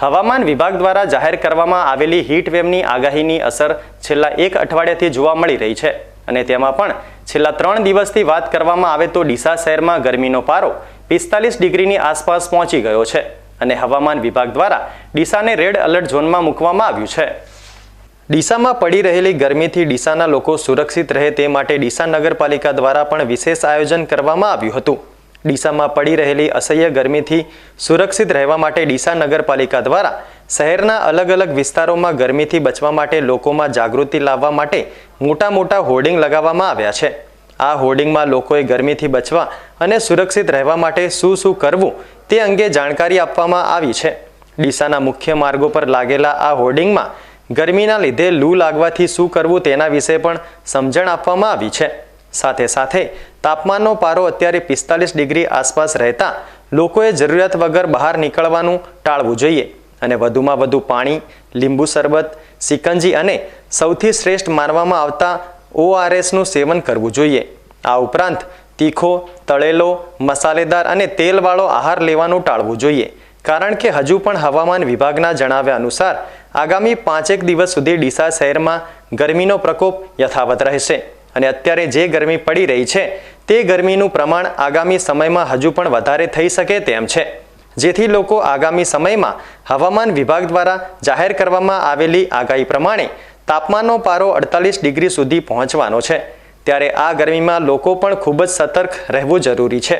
હવામાન વિભાગ દ્વારા જાહેર કરવામાં આવેલી હીટ વેવની આગાહીની અસર છેલ્લા એક અઠવાડિયાથી જોવા મળી રહી છે. અને તેમાં પણ છેલ્લા ત્રણ દિવસથી વાત કરવામાં આવે તો ડીસા શહેરમાં ગરમીનો પારો પિસ્તાલીસ ડિગ્રીની આસપાસ પહોંચી ગયો છે અને હવામાન વિભાગ દ્વારા ડીસાને રેડ એલર્ટ ઝોનમાં મૂકવામાં આવ્યું છે. ડીસામાં પડી રહેલી ગરમીથી ડીસાના લોકો સુરક્ષિત રહે તે માટે ડીસા નગરપાલિકા દ્વારા પણ વિશેષ આયોજન કરવામાં આવ્યું હતું. ડીસામાં પડી રહેલી અસહ્ય ગરમીથી સુરક્ષિત રહેવા માટે ડીસા નગરપાલિકા દ્વારા શહેરના અલગ અલગ વિસ્તારોમાં ગરમીથી બચવા માટે લોકોમાં જાગૃતિ લાવવા માટે મોટા મોટા હોર્ડિંગ લગાવવામાં આવ્યા છે. આ હોર્ડિંગમાં લોકોએ ગરમીથી બચવા અને સુરક્ષિત રહેવા માટે શું શું કરવું તે અંગે જાણકારી આપવામાં આવી છે. ડીસાના મુખ્ય માર્ગો પર લાગેલા આ હોર્ડિંગમાં ગરમીના લીધે લૂ લાગવાથી શું કરવું તેના વિશે પણ સમજણ આપવામાં આવી છે. સાથે સાથે તાપમાનનો પારો અત્યારે પિસ્તાલીસ ડિગ્રી આસપાસ રહેતા લોકોએ જરૂરિયાત વગર બહાર નીકળવાનું ટાળવું જોઈએ અને વધુમાં વધુ પાણી, લીંબુ શરબત, સિકંજી અને સૌથી શ્રેષ્ઠ માનવામાં આવતા ઓઆરએસનું સેવન કરવું જોઈએ. આ ઉપરાંત તીખો, તળેલો, મસાલેદાર અને તેલવાળો આહાર લેવાનું ટાળવું જોઈએ. કારણ કે હજુ પણ હવામાન વિભાગના જણાવ્યા અનુસાર આગામી પાંચેક દિવસ સુધી ડીસા શહેરમાં ગરમીનો પ્રકોપ યથાવત રહેશે. અને અત્યારે જે ગરમી પડી રહી છે, તે ગરમીનું પ્રમાણ આગામી સમયમાં હજુ પણ વધારે થઈ શકે તેમ છે. જેથી લોકો આગામી સમયમાં હવામાન વિભાગ દ્વારા જાહેર કરવામાં આવેલી આગાહી પ્રમાણે તાપમાનનો પારો અડતાલીસ ડિગ્રી સુધી પહોંચવાનો છે. ત્યારે આ ગરમીમાં લોકો પણ ખૂબ જ સતર્ક રહેવું જરૂરી છે.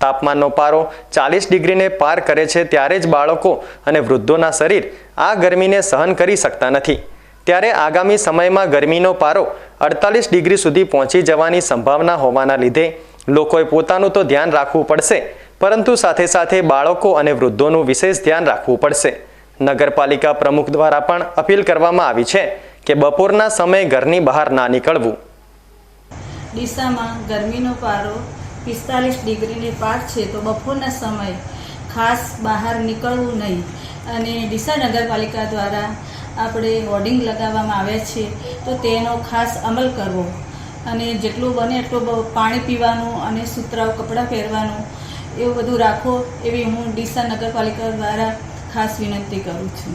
તાપમાનનો પારો ચાલીસ ડિગ્રીને પાર કરે છે ત્યારે જ બાળકો અને વૃદ્ધોના શરીર આ ગરમીને સહન કરી શકતા નથી. ત્યારે આગામી સમયમાં ગરમીનો પારો અડતાલીસ ડિગ્રી સુધી પહોંચી જવાની સંભાવના હોવાના લીધે લોકોએ પોતાનું તો ધ્યાન રાખવું પડશે, પરંતુ સાથે સાથે બાળકો અને વૃદ્ધોનું વિશેષ ધ્યાન રાખવું પડશે. નગરપાલિકા પ્રમુખ દ્વારા પણ અપીલ કરવામાં આવી છે કે બપોરના સમયે ઘરની બહાર ના નીકળવું. ડીસામાં ગરમીનો પારો પિસ્તાલીસ ડિગ્રીને પાર છે તો બપોરના સમયે ખાસ બહાર નીકળવું નહીં. અને ડીસા નગરપાલિકા દ્વારા આપણે હોર્ડિંગ લગાવવામાં આવે છે, તો તેનો ખાસ અમલ કરવો. અને જેટલું બને એટલું પાણી પીવાનું અને સુતરાઉ કપડાં પહેરવાનું, એવું બધું રાખો, એવી હું ડીસા નગરપાલિકા દ્વારા ખાસ વિનંતી કરું છું.